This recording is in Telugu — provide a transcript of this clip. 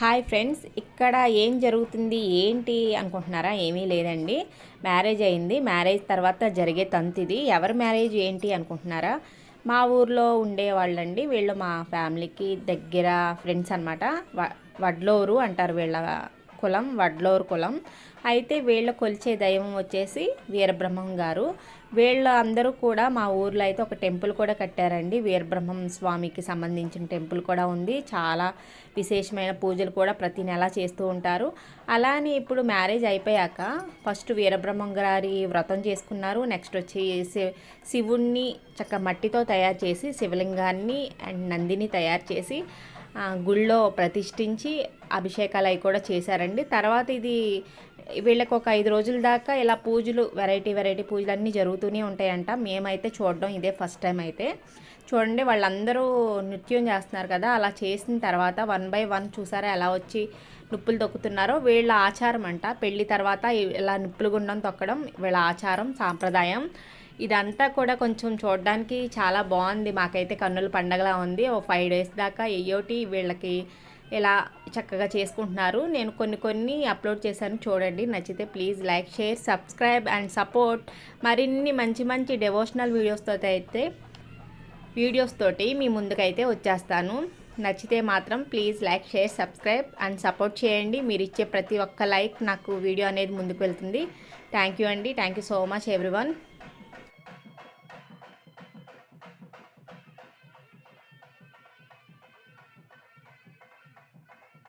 హాయ్ ఫ్రెండ్స్ ఇక్కడ ఏం జరుగుతుంది ఏంటి అనుకుంటున్నారా? ఏమీ లేదండి. మ్యారేజ్ అయింది. మ్యారేజ్ తర్వాత జరిగే తంతు ఇది. ఎవరి మ్యారేజ్ ఏంటి అనుకుంటున్నారా? మా ఊర్లో ఉండేవాళ్ళండి వీళ్ళు మా ఫ్యామిలీకి దగ్గర ఫ్రెండ్స్ అనమాట వడ్లోరు అంటారు వీళ్ళ కులం వడ్లోర్ కులం. అయితే వీళ్ళ కొలిచే దైవం వచ్చేసి వీరబ్రహ్మం గారు. వీళ్ళ అందరూ కూడా మా ఊర్లో అయితే ఒక టెంపుల్ కూడా కట్టారండి. వీరబ్రహ్మం స్వామికి సంబంధించిన టెంపుల్ కూడా ఉంది. చాలా విశేషమైన పూజలు కూడా ప్రతి నెల చేస్తూ ఉంటారు. అలానే ఇప్పుడు మ్యారేజ్ అయిపోయాక ఫస్ట్ వీరబ్రహ్మం గారి వ్రతం చేసుకున్నారు. నెక్స్ట్ వచ్చి శివుణ్ణి చక్క మట్టితో తయారు చేసి శివలింగాన్ని అండ్ నందిని తయారు చేసి గుళ్ళో ప్రతిష్ఠించి అభిషేకాలు అవి కూడా చేశారండి. తర్వాత ఇది వీళ్ళకి ఒక ఐదు రోజుల దాకా ఇలా పూజలు వెరైటీ వెరైటీ పూజలు అన్నీ జరుగుతూనే ఉంటాయంట. మేమైతే చూడడం ఇదే ఫస్ట్ టైం అయితే. చూడండి వాళ్ళందరూ నృత్యం చేస్తున్నారు కదా అలా చేసిన తర్వాత వన్ బై వన్ చూసారా ఎలా వచ్చి నిప్పులు తొక్కుతున్నారో? వీళ్ళ ఆచారం అంట. పెళ్ళి తర్వాత ఇలా నిప్పులు గుండం తొక్కడం వీళ్ళ ఆచారం సాంప్రదాయం. ఇదంతా కూడా కొంచెం చూడడానికి చాలా బాగుంది. మాకైతే కన్నుల పండగలా ఉంది. ఓ ఫైవ్ డేస్ దాకా ఏయోటి వీళ్ళకి ఇలా చక్కగా చేసుకుంటున్నారు. నేను కొన్ని కొన్ని అప్లోడ్ చేశాను చూడండి. నచ్చితే please like share subscribe and support. మరిన్ని మంచి మంచి డెవోషనల్ వీడియోస్తో అయితే వీడియోస్ తోటి మీ ముందుకైతే వచ్చేస్తాను. నచ్చితే మాత్రం please like share subscribe and support చేయండి. మీరు ఇచ్చే ప్రతి ఒక్క లైక్ నాకు వీడియో అనేది ముందుకు వెళ్తుంది. థ్యాంక్ యూ అండి. Thank you so much everyone.